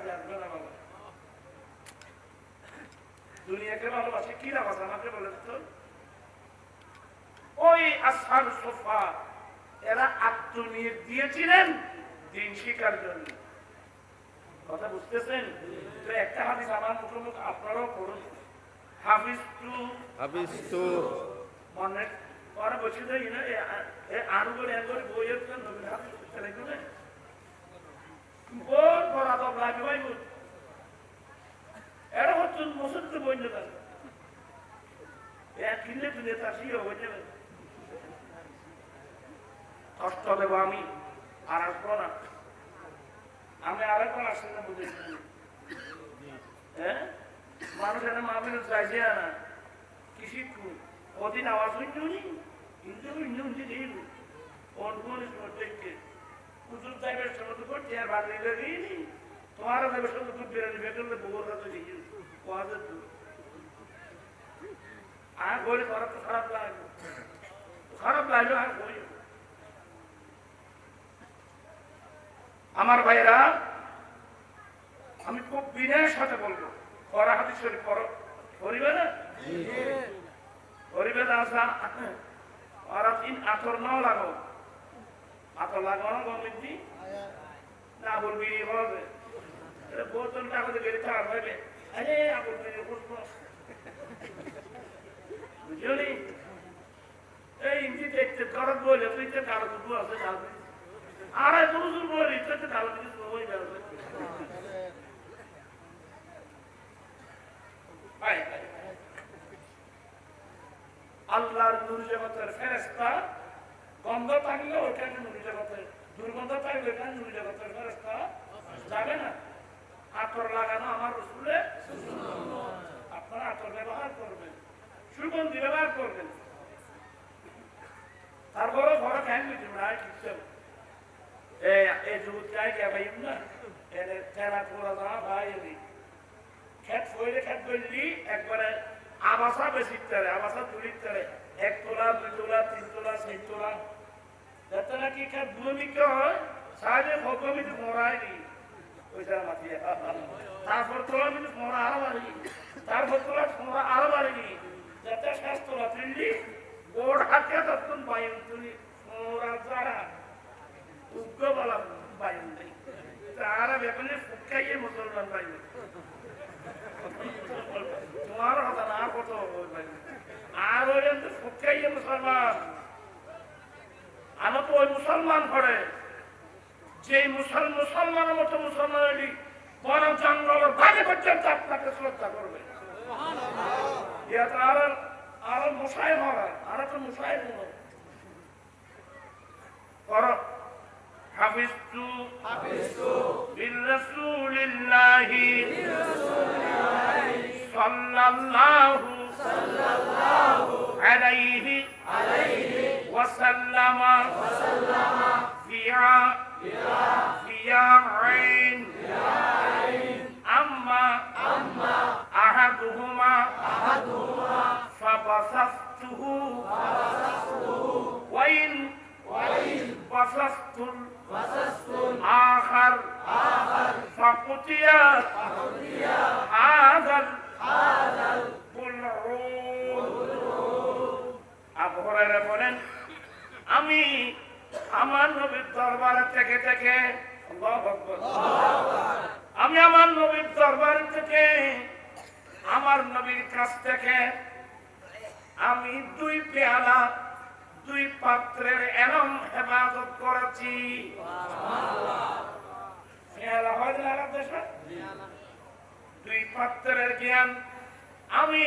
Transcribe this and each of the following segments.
কাজে আসবে না বাবা দুনিয়াকে ভালোবাসে কি লাভ আছে আমাকে বলে তো? ওই আসার সোফা এরা আত্মনিয়োগ দিয়েছিলেন দিন শিকার জন্য। কথা বুঝতেছেন? তো একটা হাদিস আমার মুখোমুখ আপনারাও পড়ুন। হাফিজ টু হাফিজ টু মনে পরে বসে দেয় না আরও করে এক করে বইয়ের নবীন হাফিজ ছেলে করে বহুত বড় আদব লাগে ভাই বুঝ এরা হচ্ছে মুসলিম বই নেবেন এক কিনলে তুলে তার সিও বই নেবেন কষ্ট দেবো আমি, আর আসব না। আমি আরেকবার আসছি না হ্যাঁ মানুষ মাহবিল চাইছে না আওয়াজ হইতো নি কিন্তু কুতুব সাহেবের আর গিয়ে তোমার দেবের সঙ্গে খুব বেরোনি বউর কাছে কোয়াদের আর বলে তো খারাপ লাগল খারাপ লাগল আর বলি আমার ভাইরা আমি খুব বিনয়ের সাথে বলব করা হাতি শরীর করো করিবে না? করিবে না আসা ওরা তিন আতর নাও লাগো। আতর লাগানো গমিতি না বলবি বলবে বোতল দিয়ে বেরিয়ে থাকা ভাইবে আরে বিয়ে বুঝব বুঝলি? এই ইন্দি দেখতে কারও বলে, তুই তো কারও দুটো আল্লাহর নূর জগতের ফেরেস্তা গন্ধ থাকলে ওখানে নূর জগতের দুর্গন্ধ থাকলে ওখানে নূর জগতের ফেরেস্তা, যাবে না? আতর লাগানো আমার রসুলে? আপনারা আতর ব্যবহার করবেন, সুগন্ধি ব্যবহার করবেন। তারপরে ঘরে ফ্যান দিতে না কিছু এই এই যুবক কে ভাই না? এনে তেরা তোরা যা ভাই এদি খেত ফইলে খেত বললি একবারে আবাসা বেশি তারে আবাসা তুলির তারে এক তোলা দুই তোলা তিন তোলা তোলা যাতে নাকি খেত ভূমিকা হয় সাহায্যে ভগমিতে মরায়নি ওইটা মাতিয়ে তারপর তোলা কিন্তু মরা আরও বাড়ি তারপর তোলা মরা আরও বাড়িনি যাতে শেষ তোলা তুললি গোড় হাতে তখন বায়ু তুলি মরা যারা উগ্র বলা বায়ু। নেই তারা বেগুনে ফুটকাইয়ে মুসলমান বায়ু। তোমার কথা না কত আর ওই ফুটকাইয়ে মুসলমান আমার তো ওই মুসলমান করে যে মুসল মুসলমানের মতো মুসলমান হলি বন জঙ্গল বাজে পর্যন্ত আপনাকে শ্রদ্ধা করবে ইয়াত আর আর মশাই হবে আর তো মশাই হবে কর حفظت بالرسول الله صلى الله عليه. عليه وسلم. وسلم فيها. فيها عين. أما. أما أحدهما. أحدهما فبسطته. فبسطته وإن. وإن بسطت آخر. آخر فقتيا فقتيا هذا هذا. হুরায়রা বলেন, আমি আমার নবীর দরবারে থেকে থেকে আমি আমার নবীর দরবার থেকে, আমার নবীর কাছ থেকে আমি দুই পেয়ালা, দুই পাত্রের এরম হেফাজত করেছি পেয়ালা হয়? দুই পাত্রের জ্ঞান আমি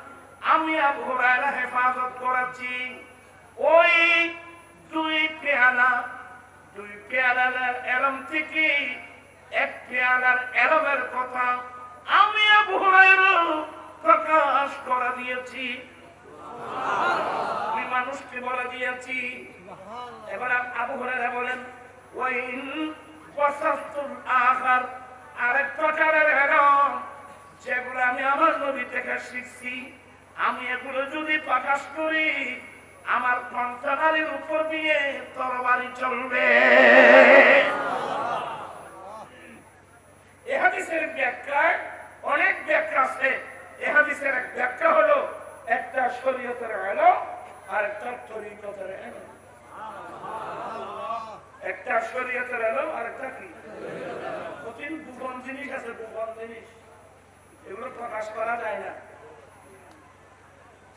আমি আবু হেফাজত করেছি। ওই দুই পেয়ালা, দুই পেয়ালার এলম থেকে এক পেয়ালার এলমের কথা আবু হুরায়রা প্রকাশ করা দিয়েছি। আমি মানুষকে বলে দিয়েছি। এবার আবু হুরায়রা বলেন, ওয়াইন ওয়াসাফতুল আখার, আরেক প্রকারের এরম যেগুলো আমি আমার নবী থেকে শিখছি। আমি এগুলো যদি প্রকাশ করি, আমার কণ্ঠনালীর উপর দিয়ে তরবারি চলবে। এ হাদিসের ব্যাখ্যায় অনেক ব্যাখ্যা আছে। এ হাদিসের এক ব্যাখ্যা হলো, একটা শরীয়তের এলো আর একটা তরিকতের এলো একটা শরীয়তের এলো আর একটা কি? কঠিন গোপন জিনিস আছে গোপন জিনিস। এগুলো প্রকাশ করা যায় না।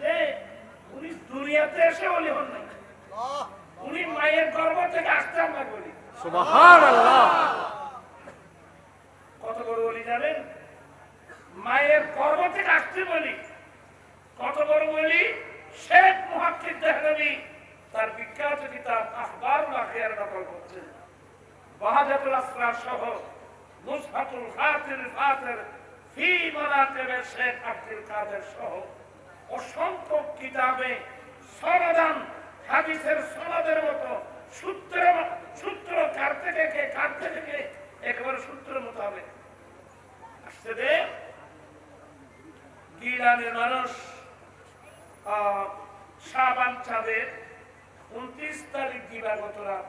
যে উনি দুনিয়াতে এসে বলি হন নাই। উনি মায়ের গর্ভ থেকে আসতে আমরা বলি। কত বড় বলি জানেন? মায়ের গর্ভ থেকে আসতে বলি। কত বড় বলি? শেখ মুহাক্কিদ দেহলভি তার বিখ্যাত কিতাব আখবার আখিয়ার নকল করছেন বাহাজাতুল আসরার সহ নুসহাতুল ফাতির ফাতির ফি মানাকিবের শেখ আব্দুল কাদের সহ অসংখ্য কিতাবে সমাধান হাদিসের সনদের মতো সূত্র সূত্র কাটতে থেকে কাটতে থেকে একেবারে সূত্র মোতাবেক আসছে যে গিলানের মানুষ আহ, শাবান চাঁদের উনত্রিশ তারিখ দিবাগত রাত।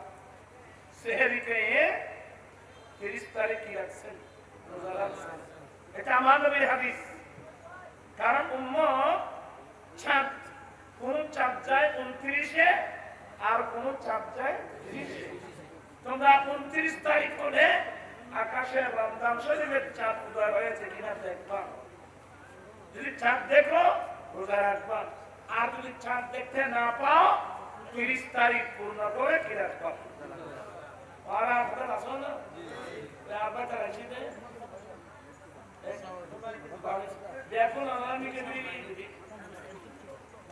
সেহেরিতে এ তিরিশ তারিখ কি রাখছেন? এটা আমার নবীর হাদিস। কারণ উম্ম চাঁদ কোন চাঁদ যায় উনত্রিশে আর কোন চাঁদ যায় তোমরা উনত্রিশ তারিখ হলে আকাশে রমজান শরীফের চাঁদ উদয় হয়েছে কিনা দেখবা যদি চাঁদ দেখো রোজা রাখবা আর যদি চাঁদ দেখতে না পাও তিরিশ তারিখ পূর্ণ করে কি রাখবা আর আপনার আসো না আবার তারা এসে দেখুন আমার মিকে দিদি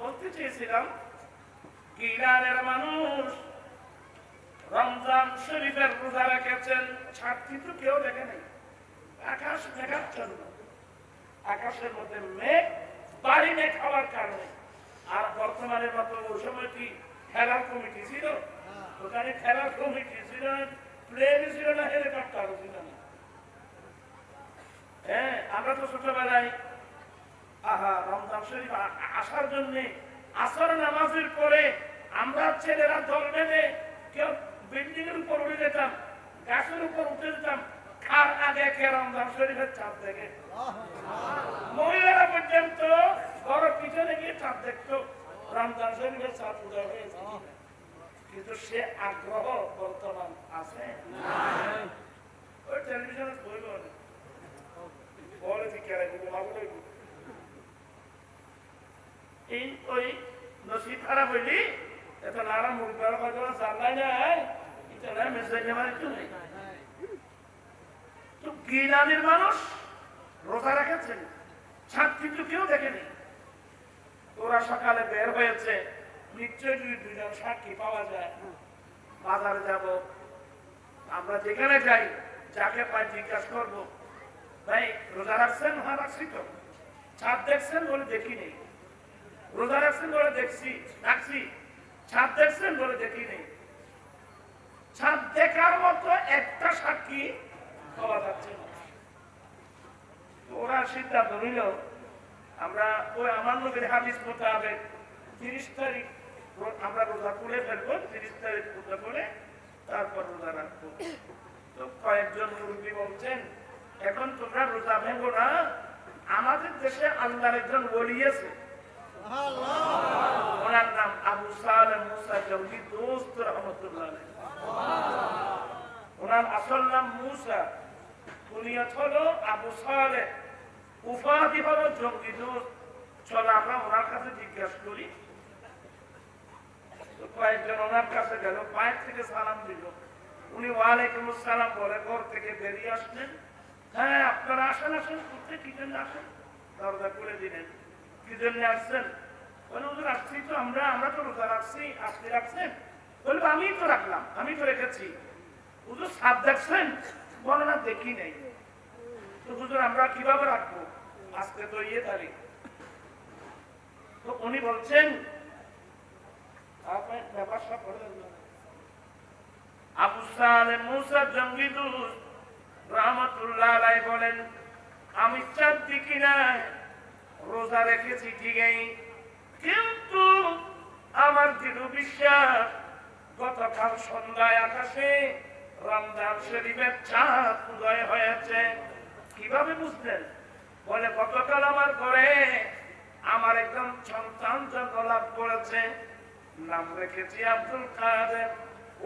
বলতে চেয়েছিলাম কি ইরানের মানুষ রমজান শরীফের রোজা রেখেছেন ছাত্রী তো কেউ দেখে নাই। আকাশ মেঘাচ্ছন্ন। আকাশের মধ্যে মেঘ বাড়ি মেঘ হওয়ার কারণে। আর বর্তমানে মতো ওই সময় কি খেলার কমিটি ছিল? ওখানে খেলার কমিটি ছিল না প্লেন ছিল না হেলিকপ্টারও ছিল না। হ্যাঁ আমরা তো ছোটবেলায় আহা রমজান শরীফ আসার জন্য আসর নামাজের পরে আমরা ছেলেরা দল বেঁধে কেউ বিল্ডিং এর উপর উঠে যেতাম গাছের উপর উঠে যেতাম। খার আগে কে রমজান শরীফের দেখে? মহিলারা পর্যন্ত বড় পিছনে গিয়ে চাপ দেখতো রমজান শরীফের হয়েছে কিন্তু সে আগ্রহ বর্তমান আছে? ওই টেলিভিশনে বলে কেন ঘুমাবো এই ওই নসিব খারাপ হইলি এত নারা মুরগার কথা জানলাই নাই? আমার একটু নেই। মানুষ রোজা রেখেছেন ছাদ কিন্তু কেউ দেখেনি। ওরা সকালে বের হয়েছে, নিশ্চয়ই দুই দুজন সাক্ষী পাওয়া যায়। বাজারে যাব। আমরা যেখানে যাই, যাকে পাই জিজ্ঞাসা করব, ভাই, রোজা রাখছেন হ্যাঁ রাখছি তো। ছাদ দেখছেন বলে দেখি নেই রোজা রাখছেন বলে দেখছি, রাখছি। ছাদ দেখছেন বলে দেখি নেই। ছাদ দেখার মতো একটা সাক্ষী পাওয়া যাচ্ছে ওরা সিদ্ধান্ত নিল, আমরা ওই আমার নবীর হাদিস মোতাবেক তিরিশ তারিখ আমরা রোজা খুলে ফেলব, তিরিশ তারিখ রোজা করে তারপর রোজা রাখব। তো কয়েকজন মুরব্বী বলছেন, এখন তোমরা রোজা ভেঙো না। আমাদের দেশে আল্লাহর একজন বলিয়েছে ওনার নাম আবু সালে ওনার আসল নাম মুসা। কুনিয়ত হলো আবু সালে। উপাধি হলো জঙ্গি দোস্ত। চলো আমরা ওনার কাছে জিজ্ঞাসা করি। কয়েকজন ওনার কাছে গেল, পায়ের থেকে সালাম দিল। উনি ওয়ালাইকুম আসসালাম বলে, ঘর থেকে বেরিয়ে আসলেন। হ্যাঁ আপনারা আসেন আসেন। করতে কি জন্য আসেন? দরজা খুলে দিলেন। কি জন্য আসছেন? আমি তো রাখলাম, আমি তো রেখেছি। হুজুর, সাপ দেখছেন? দেখি নেই। তো হুজুর, আমরা কীভাবে রাখব? আজকে তো ইয়ে তো উনি বলছেন আলাই বলেন, আমি চাঁদ দেখি না রোজা রেখেছি, ঠিকই? কিন্তু আমার দৃঢ় বিশ্বাস, গতকাল সন্ধ্যায় আকাশে রমজান শরীফের চাঁদ উদয় হয়েছে। কীভাবে বুঝলেন? বলে, গতকাল আমার ঘরে আমার একদম সন্তান জন্ম লাভ করেছে। নাম রেখেছি আব্দুল কাদের।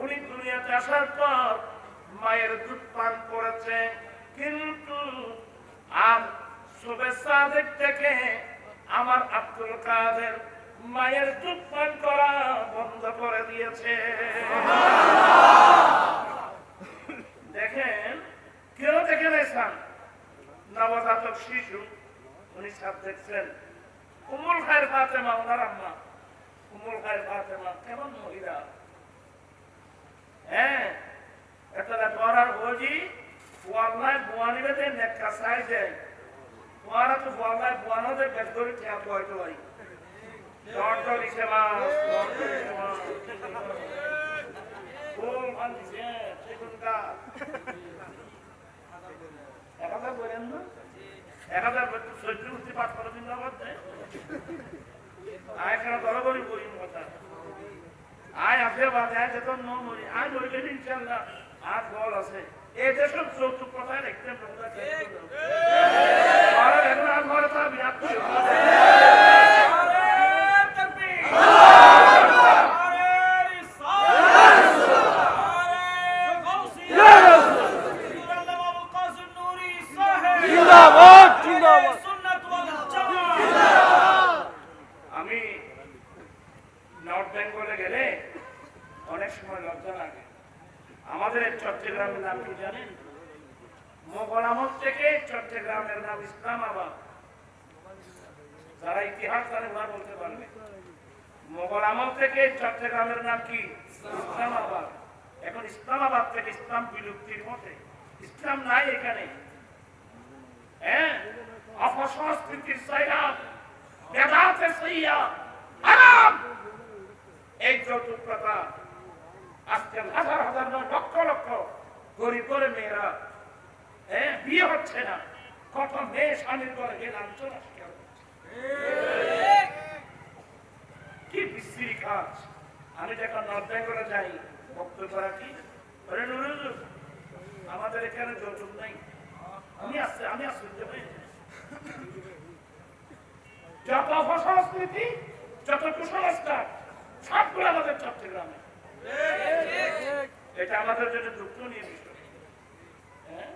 উনি দুনিয়াতে আসার পর মায়ের দুধ পান করেছে। কিন্তু আর শুভেচ্ছা থেকে আমার আব্দুল কাদের মায়ের দুধ পান করা বন্ধ করে দিয়েছে। দেখেন, কেউ দেখে নবজাতক শিশু, উনি সব দেখছেন। উমুল খায়ের আম্মা। উমুল খায়ের কেমন মহিলা? হ্যাঁ এটা করার বুঝি ওয়াল্লায় বুয়ানি বেঁধে নেকা সাই তোমারা তো ওয়াল্লায় বুয়ানো যে বেশ করে ঠেয়া বয়তো ভাই ডর ডর ইসে এক কথা বলেন না? এক হাজার চৈত্র মূর্তি পাঠ করে দিন না বলতে। আয় খানা দরবারি করি কথা? আয় আছে বাদে, আয় যেত ন মরি আয় রইলে ইনশাল্লাহ। আর বল আছে। এই দেশের যৌতুক কথায় দেখতে বিরাট আমি নর্থ বেঙ্গলে গেলে অনেক সময় লজ্জা লাগে। আমাদের চট্টগ্রামের নাম কি জানেন? মোগল আমল থেকে চট্টগ্রামের নাম ইসলামাবাদ। যারা ইতিহাস জানে ওরা বলতে পারবে। মোগল আমল থেকে চট্টগ্রামের নাম কি? ইসলামাবাদ। এখন ইসলামাবাদ থেকে ইসলাম বিলুপ্তির মতে ইসলাম নাই এখানে। হ্যাঁ? এই প্রথা। আজকে হাজার হাজার লক্ষ লক্ষ গরিব করে মেয়েরা। হ্যাঁ বিয়ে হচ্ছে না। কত মেয়ে স্বামীর লাঞ্ছনা শিকার কি বিশ্রী কাজ। আমি যখন নর্থ বেঙ্গলে যাই বক্তব্য করা বলে, আমাদের এখানে যৌতুক নাই। আমি আসছি আমি আসছি যত অপসংস্কৃতি যত কুসংস্কার সবগুলো আমাদের চট্টগ্রামে। এটা আমাদের জন্য দুঃখ নিয়ে বিষয় হ্যাঁ?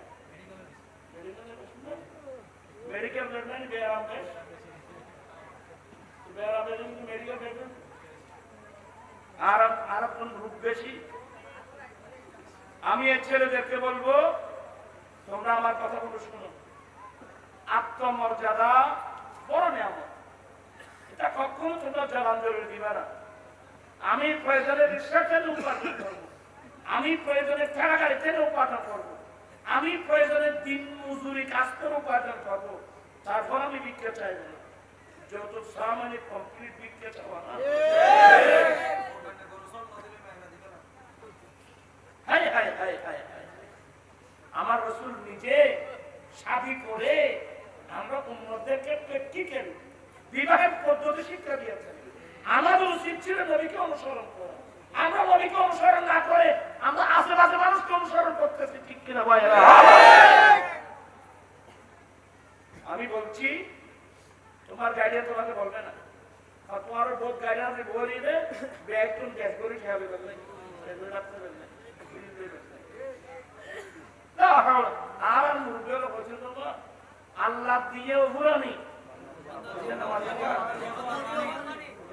কোন গ্রুপ বেশি। আমি এই ছেলেদেরকে বলব, তোমরা আমার কথাগুলো শোনো। আত্মমর্যাদা বড় নিয়ামত। এটা কখনো তোমরা জলাঞ্জলি দিবে না। আমি প্রয়োজনে উপার্জন করব। আমি প্রয়োজনে ঠেলা গাড়িতে উপার্জন করব। আমি প্রয়োজনে দিন মজুরি কাজ করে উপার্জন করব। তারপর আমি বিক্রে চাইব না? যত কমপ্লিট আমার রসুল নিজে শাদি করে আমরা প্র্যাকটিক্যাল বিবাহের পদ্ধতি শিক্ষা দিয়েছেন। আমাদের উচিত ছিল নবীকে অনুসরণ করা। আমরা নবীকে অনুসরণ না করে আমরা আশেপাশে মানুষকে অনুসরণ করতেছি, ঠিক কিনা ভাইয়েরা? আমি বলছি, তোমার গাইডিয়ান তোমাকে বলবে না। তোমার বোধ গাইডিয়ান বলিয়ে ব্যাগটুন গ্যাস করে খেয়াবে বললে আর মুরগি হলো আল্লাহ দিয়ে উড়ানি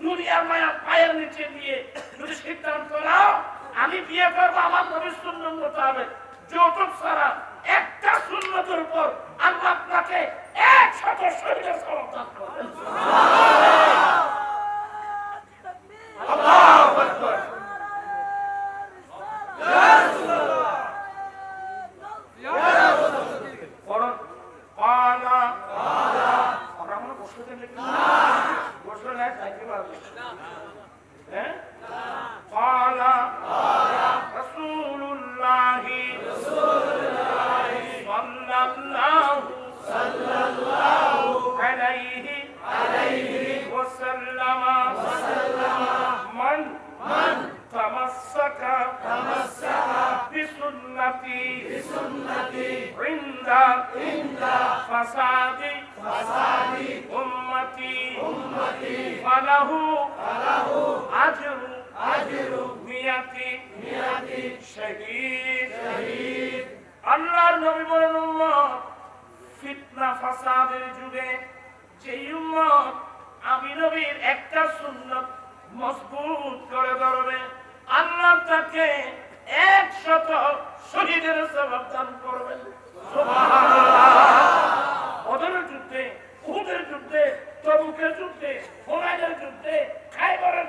দুনিয়ার মায়া পায়ের নিচে দিয়ে যদি সিদ্ধান্ত নাও, আমি বিয়ে করব, আমার নবীর সুন্নত মোতাবেক যৌতুক ছাড়া একটা সুন্নতের উপর আল্লাহ আপনাকে একশত শরীরের সমর্থন করবেন মান মান তামাসসাকা بسنتي عند عند فساد فساد أمتي أمتي فله فله أجر أجر مئة مئة شهيد شهيد আল্লাহর নবী বলেন উম্মত ফিতনা ফাসাদের যুগে যে উম্মত আমি নবীর একটা সুন্নত মজবুত করে ধরবে। আল্লাহ তাকে একশত শহীদের সবাব দান করবেন।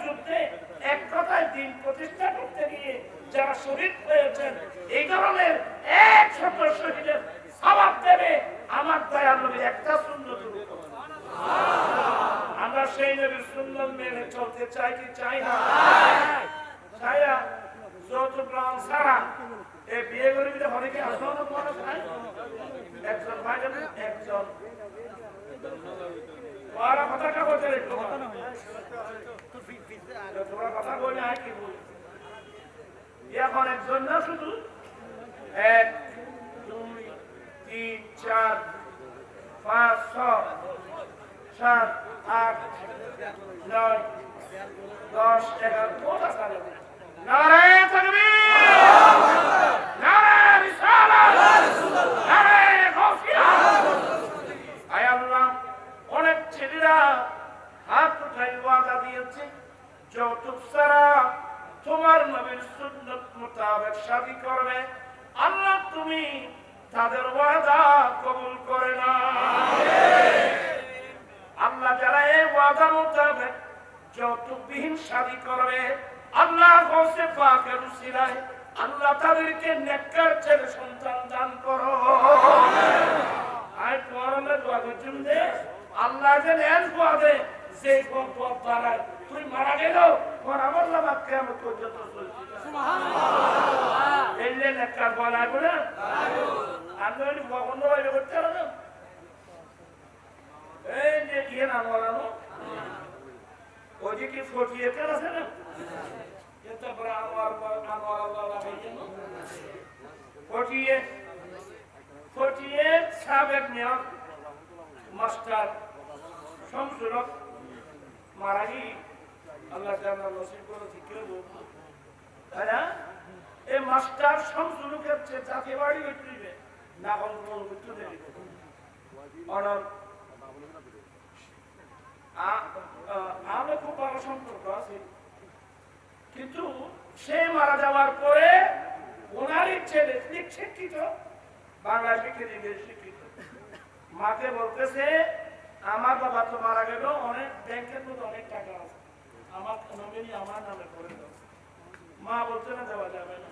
যুদ্ধে এক কথায় দিন প্রতিষ্ঠা করতে গিয়ে যারা এই ধরনের আমার দয়াল নবীর একটা সেই নবীর সুন্দর মেনে চলতে চাই কি চাই না। না যৌতুক গ্রহণ ছাড়া এই বিয়ে করে দিলে অনেকে আসলো না মনে হয় একজন ভাই? একজন। ওরা কথা কা বলতে রে তোমরা কথা বলে, আর কি বল? এখন একজন না শুধু? এক, দুই, তিন, চার, পাঁচ ছয় সাত অনেক ছেলেরা হাত উঠাই ওয়াদা দিয়েছে, যৌতুক ছাড়া তোমার নবীর সুন্নত মোতাবেক শাদী করবে। আল্লাহ তুমি তাদের ওয়াদা কবুল করে না আল্লাহ যারা এই ওয়াদা মোতাবেক যৌতুকবিহীন শাদী করবে আল্লাহ গৌসে পাকের উসিলায় আল্লাহ তাদেরকে নেককার ছেলে সন্তান দান করো। আয় তোমার আমরা দোয়া করছুন যে আল্লাহ যে নেন দোয়া দে যে পথ পথ বাড়ায় তুই মারা গেল আমার লাভ কেমন পর্যন্ত চলছে এই যে নেককার বলা করে আমি হয়ে করতে হবে না। এই যে গিয়ে নাম বলানো ওই যে কি ফটিয়ে কেন আছে না? বড় আনোয়ার আনোয়ার আল্লাহ লাগাইছে না ফটিয়ে ফটিয়ে সাবেক মেয়র, মাস্টার শমসুরক মারা গিয়ে আল্লাহ জানা নসিব করে ঠিক করে বলব তাই না? এই মাস্টার শমসুরকের চেয়ে জাতীয় বাড়ি উঠবে না কোনো উত্তর দেবে অনর আমরা খুব ভালো সম্পর্ক আছে। কিন্তু সে মারা যাওয়ার পরে ওনারই ছেলে শিক্ষিত বাংলা শিক্ষিত শিক্ষিত। মাকে বলতেছে, আমার বাবা তো মারা গেল, অনেক ব্যাংকের মধ্যে অনেক টাকা আছে। আমার নমিনি আমার নামে করে দাও। মা বলছে, না দেওয়া যাবে না।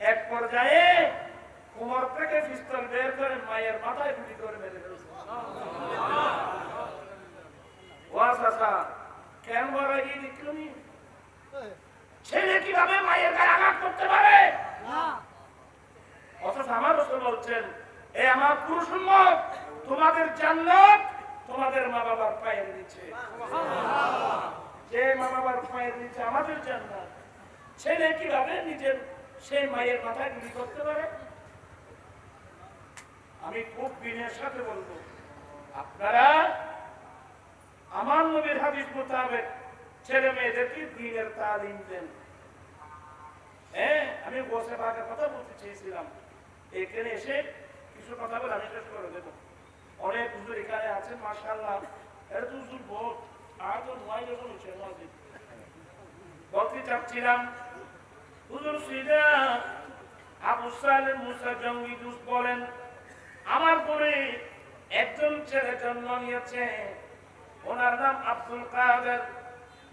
এক পর্যায়ে কোমর থেকে পিস্তল বের করে মায়ের মাথায় গুলি করে মেরে ফেলছে। ওয়াস আসা কেন বলা গিয়ে ছেলে কীভাবে মায়ের গায়ে আঘাত করতে পারে? অথচ আমার রসুল বলছেন এ আমার পুরুষ তোমাদের জান্নাত তোমাদের মা বাবার পায়ের নিচে। যে মা বাবার পায়ের নিচে আমাদের জান্নাত ছেলে কীভাবে নিজের সেই মায়ের মাথায় গুলি করতে পারে? আমি খুব বিনয়ের সাথে বলব আপনারা আমার নবীর হাদিস মোতাবেক ছেলে মেয়েদেরকে দিনের তালিম দেন। হ্যাঁ আমি বসে বাঘের কথা বলতে চেয়েছিলাম। এখানে এসে কিছু কথা বলে আমি শেষ করে দেবো। অনেক হুজুর এখানে আছেন মাশাল্লাহ এটা তো হুজুর ভোট আর তো নয় যখন হচ্ছে মসজিদ বলতে চাচ্ছিলাম হুজুর সিদা আবু সালেম মুসা জঙ্গি বলেন, আমার পরে একজন ছেলে জন্ম নিয়েছে। ওনার নাম আব্দুল কাদের।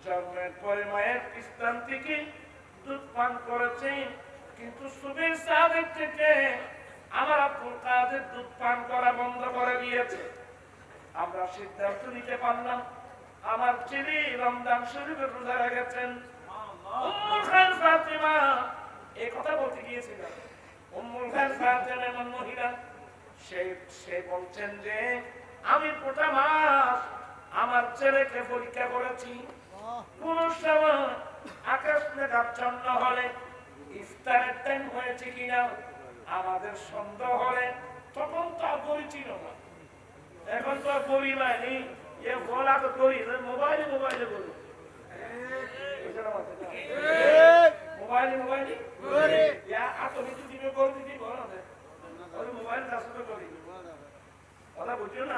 জন্মের পরে মায়ের স্থান থেকে দুধ পান করেছে কিন্তু সুবীর সাহেব থেকে আমার আব্দুল কাদের দুধ পান করা বন্ধ করে দিয়েছে। আমরা সিদ্ধান্ত নিতে পারলাম, আমার ছেলে রমজান শরীফের রোজা রেখেছেন। এই কথা বলতে গিয়েছিলাম। উম্মুল খান ফাতিমা এমন মহিলা, সে সে বলছেন যে, আমি গোটা মাস আমার ছেলেকে পরীক্ষা করেছি। কোন সময় আকাশ মেঘাচ্ছন্ন হলে ইফতারের টাইম হয়েছে কিনা আমাদের সন্দেহ হলে তখন তো না। এখন তো গড়ি এ বলা তো গড়ি মোবাইলে মোবাইলে গড়ি মোবাইলে মোবাইলে আতো কিছু দিবে করে দিবি বলো মোবাইল কাছে করি। ওরা বুঝছ না?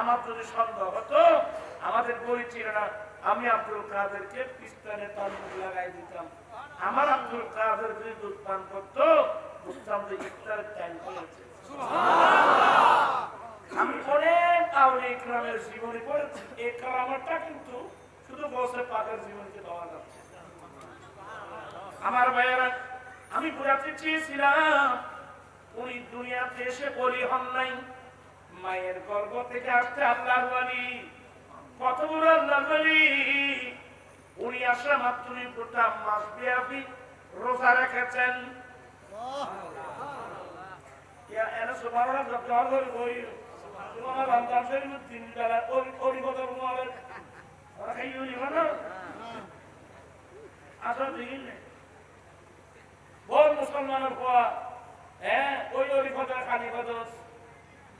আমার যদি সন্দেহ হতো। আমাদের বই ছিল না আমি আব্দুল কাদেরকে পিস্তানে তালুক লাগাই দিতাম। আমার আব্দুল কাদের যদি দুধ পান করতো বুঝতাম যে ইফতারের টাইম হয়েছে আমি অনেক আউলি ইকরামের জীবনী পড়েছি। এই কারামারটা কিন্তু শুধু বসে পাকের জীবনীকে দেওয়া যাচ্ছে। আমার ভাইয়েরা আমি বোঝাতে চেয়েছিলাম উনি দুনিয়াতে এসে বলি হন নাই। মায়ের গর্ভ থেকে আসতে আল্লাহ বলি কত বড় আল্লাহ বলি উনি আসা মাত্রই গোটা মাস ব্যাপী রোজা রেখেছেন। আসল মুসলমানের পর হ্যাঁ ওই ওই কথা খালি কথা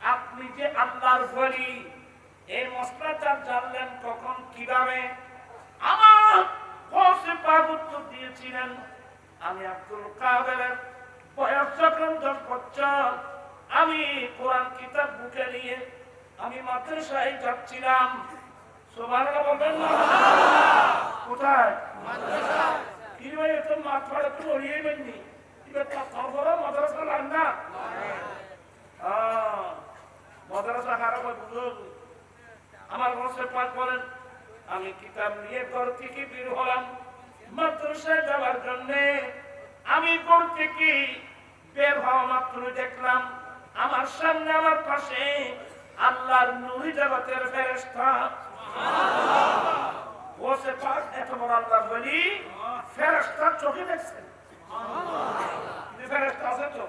আপনি যে আল্লাহর বলি এই মশলাটা জানলেন কখন কীভাবে? আমার উত্তর দিয়েছিলেন আমি আব্দুল কাদেরের বয়স যখন দশ বছর আমি কোরআন কিতাব বুকে নিয়ে আমি মাদ্রাসায় যাচ্ছিলাম। সোমারা বলবেন না? কোথায়? কি ভাই এত মাঠ ফাড়ে তো ওড়িয়ে বেননি এবার তারপর মাদ্রাসা লাগ না? আহ, খারাপ হয় বুঝো? আমার আমি কিতাব নিয়ে ঘর থেকে বের হলাম। মাদ্রাসায় যাওয়ার জন্য আমি ঘর থেকে বের হওয়া মাত্র দেখলাম আমার সামনে আমার পাশে আল্লাহর নুরি জগতের ফেরেশতা। বসে পাক এত বড় আল্লাহ বলি ফেরেশতা চোখে দেখছেন। কিন্তু আছে তো?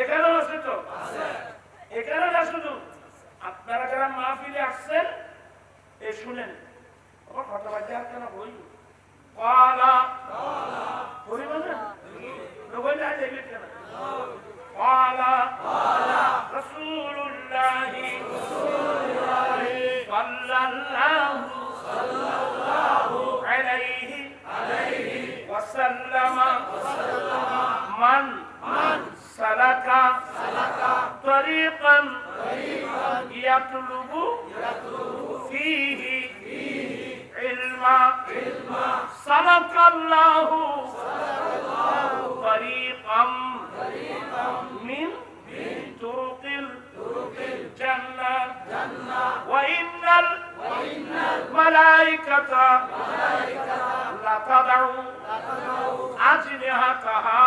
এখানেও আছে তো? এখানে না শুধু আপনারা যারা মাহফিলে আসছেন এ শুনেন আমার কথা বাজে আর কেন বই কলা বলিব না লোক না দেখলে কেন কলা রসুল্লাহ সাল্লাল্লাহু আলাইহি وسلم من سلك طريقا يطلب فيه علما سلك الله طريقا من طرق الجنة. وإن الملائكة لتضع أجنحتها.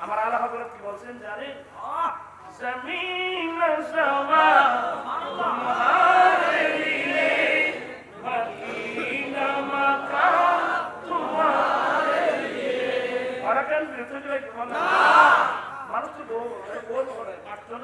আমার আল্লাহ কি বলছেন? জানেন জমিন বিরত মানুষ তো বল বল করে